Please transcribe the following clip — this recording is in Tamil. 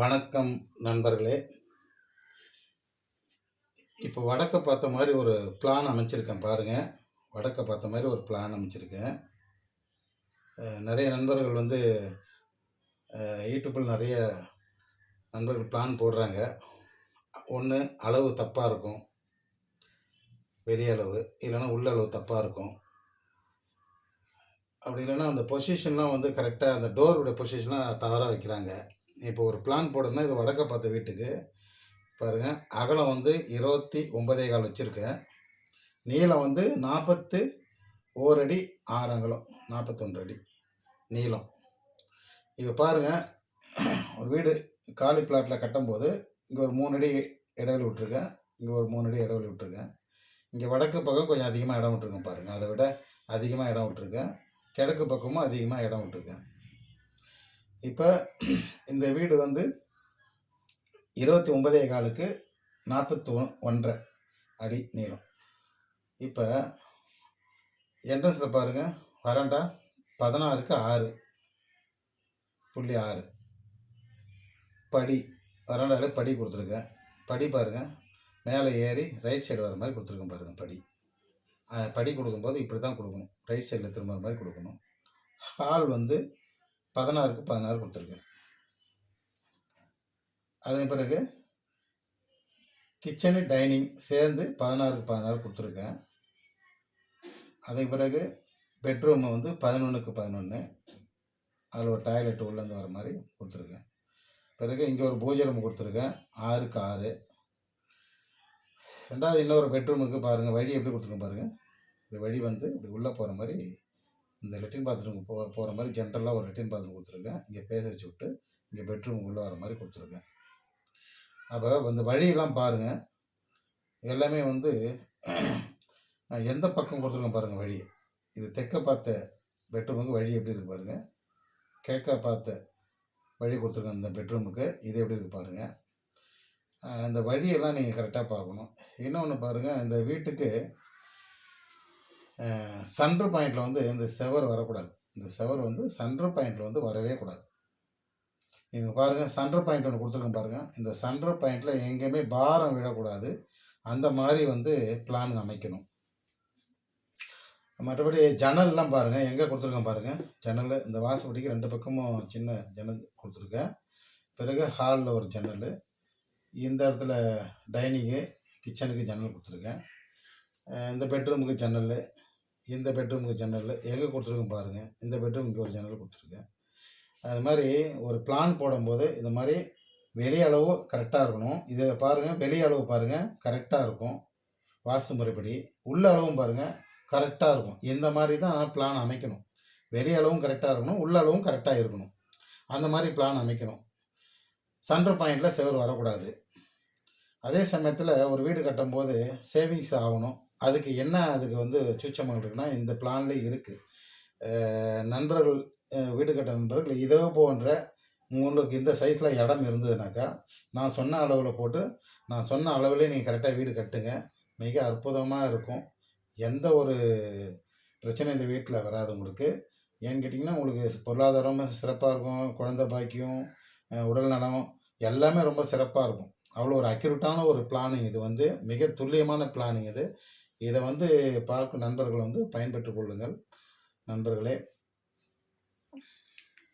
வணக்கம் நண்பர்களே. இப்போ வடக்க பார்த்த மாதிரி ஒரு பிளான் அமைச்சிருக்கேன் பாருங்கள் வடக்க பார்த்த மாதிரி ஒரு பிளான் அமைச்சிருக்கேன். நிறைய நண்பர்கள் வந்து யூடியூப்பில் நிறைய நண்பர்கள் பிளான் போடுறாங்க. ஒன்று அளவு தப்பாக இருக்கும். வெளியளவு இல்லைன்னா உள்ளளவு தப்பாக இருக்கும். அப்படி இல்லைன்னா அந்த பொசிஷன்லாம் வந்து கரெக்டாக அந்த டோருடைய பொசிஷன்லாம் தவறாக வைக்கிறாங்க. இப்போ ஒரு பிளான் போடணும்னா இது வடக்க பார்த்த வீட்டுக்கு. பாருங்கள் அகலம் வந்து இருபத்தி ஒன்பதே கால் வச்சுருக்கேன். நீளம் வந்து நாற்பத்து ஓர் அடி ஆறு அகலம் நாற்பத்தொன்று அடி நீளம். இப்போ பாருங்கள் ஒரு வீடு காலி பிளாட்டில் கட்டும்போது இங்கே ஒரு மூணு அடி இடைவெளி விட்ருக்கேன் இங்கே ஒரு மூணு அடி இடைவெளி விட்ருக்கேன் இங்கே வடக்கு பக்கம் கொஞ்சம் அதிகமாக இடம் விட்ருக்கேன் பாருங்கள் அதை விட அதிகமாக இடம் விட்ருக்கேன் கிழக்கு பக்கமும் அதிகமாக இடம் விட்ருக்கேன் இப்போ இந்த வீடு வந்து இருபத்தி ஒன்பதே காலுக்கு நாற்பத்தி ஒன் ஒன்றரை அடி நீளம். இப்போ என்ட்ரன்ஸில் பாருங்கள் வராண்டா பதினாறுக்கு ஆறு. புள்ளி ஆறு. படி வராண்டாவில் படி கொடுத்துருக்கேன். படி பாருங்கள் மேலே ஏறி ரைட் சைடு வர மாதிரி கொடுத்துருக்கேன் பாருங்கள் படி. படி கொடுக்கும்போது இப்படி தான் கொடுக்கணும். ரைட் சைடில் திரும்புற மாதிரி கொடுக்கணும். ஹால் வந்து பதினாறுக்கு பதினாறு கொடுத்துருக்கேன். அதன் பிறகு கிச்சனு டைனிங் சேர்ந்து பதினாறுக்கு பதினாறு கொடுத்துருக்கேன். அதன் பிறகு பெட்ரூம் வந்து பதினொன்றுக்கு பதினொன்று அதில் ஒரு டாய்லெட் உள்ளேருந்து வர மாதிரி கொடுத்துருக்கேன். பிறகு இங்கே ஒரு பூஜை ரூம் கொடுத்துருக்கேன். ஆறுக்கு ஆறு. ரெண்டாவது இன்னொரு பெட்ரூமுக்கு பாருங்கள் வழி எப்படி கொடுத்துருக்கேன் பாருங்கள் இப்படி வழி வந்து இப்படி உள்ளே போகிற மாதிரி இந்த லெட்டின் பாத்ரூமுக்கு போ போகிற மாதிரி ஜென்ரலாக ஒரு லெட்டின் பாத்ரூம் கொடுத்துருக்கேன். இங்கே பேச வச்சு விட்டு இங்கே பெட்ரூமுக்குள்ளே வர மாதிரி கொடுத்துருக்கேன். அப்போ இந்த வழியெல்லாம் பாருங்கள் எல்லாமே வந்து நான் எந்த பக்கம் கொடுத்துருக்கேன் பாருங்கள் வழி. இது தெற்க பார்த்த பெட்ரூமுக்கு வழி எப்படி இருக்கு பாருங்கள் கிழக்க பார்த்த வழி கொடுத்துருக்கேன் இந்த பெட்ரூமுக்கு இது எப்படி இருக்கு பாருங்கள் இந்த வழியெல்லாம் நீங்கள் கரெக்டாக பார்க்கணும். இன்னொன்று பாருங்கள் இந்த வீட்டுக்கு சன்ட்ரு பாயிண்டில் வந்து இந்த செவர் வரக்கூடாது. இந்த செவர் வந்து சன்ட்ரு பாயிண்டில் வந்து வரவே கூடாது. நீங்கள் பாருங்கள் சன்ட்ரு பாயிண்ட் ஒன்று கொடுத்துருக்கேன் பாருங்கள் இந்த சன்ட்ரு பாயிண்டில் எங்கேயுமே பாரம் விழக்கூடாது. அந்த மாதிரி வந்து பிளான் அமைக்கணும். மற்றபடி ஜன்னல்லாம் பாருங்கள் எங்கே கொடுத்துருக்கேன் பாருங்கள் ஜன்னல் இந்த வாசப்படிக்கு ரெண்டு பக்கமும் சின்ன ஜன்னல் கொடுத்துருக்கேன். பிறகு ஹாலில் ஒரு ஜன்னல் இந்த இடத்துல டைனிங்கு கிச்சனுக்கு ஜன்னல் கொடுத்துருக்கேன். இந்த பெட்ரூமுக்கு ஜன்னல் இந்த பெட்ரூமுக்கு ஜன்னலில் எங்கே கொடுத்துருக்கோம் பாருங்கள் இந்த பெட்ரூமுக்கு ஒரு ஜன்னல் கொடுத்துருக்கேன். அது மாதிரி ஒரு பிளான் போடும்போது இது மாதிரி வெளி அளவு கரெக்டாக இருக்கணும். இதை பாருங்கள் வெளி அளவு பாருங்கள் கரெக்டாக இருக்கும். வாஸ்து முறைப்படி. உள்ள அளவும் பாருங்கள் கரெக்டாக இருக்கும். இந்த மாதிரி தான் பிளான் அமைக்கணும். வெளி அளவும் கரெக்டாக இருக்கணும் உள்ள அளவும் கரெக்டாக இருக்கணும். அந்த மாதிரி பிளான் அமைக்கணும். சென்டர் பாயிண்டில் செவர் வரக்கூடாது. அதே சமயத்தில் ஒரு வீடு கட்டும்போது சேவிங்ஸ் ஆகணும். அதுக்கு என்ன அதுக்கு வந்து சூச்சமாக இருக்குன்னா இந்த பிளான்லேயே இருக்குது நண்பர்கள் வீடு கட்ட நண்பர்கள் இதோ போன்ற உங்களுக்கு இந்த சைஸில் இடம் இருந்ததுனாக்கா நான் சொன்ன அளவில் போட்டு நான் சொன்ன அளவுலேயே நீங்கள் கரெக்டாக வீடு கட்டுங்க. மிக அற்புதமாக இருக்கும். எந்த ஒரு பிரச்சனையும் இந்த வீட்டில் வராது உங்களுக்கு. ஏன்னு கேட்டிங்கன்னா உங்களுக்கு பொருளாதாரமும் சிறப்பாக இருக்கும். குழந்தை பாக்கியம் உடல் நலம் எல்லாமே ரொம்ப சிறப்பாக இருக்கும். அவ்வளோ ஒரு அக்யூரேட்டான ஒரு பிளானிங் இது வந்து மிக துல்லியமான பிளானிங் இது. இதை வந்து பார்க்கும் நண்பர்கள் வந்து பயன்பெற்றுக் கொள்ளுங்கள் நண்பர்களே.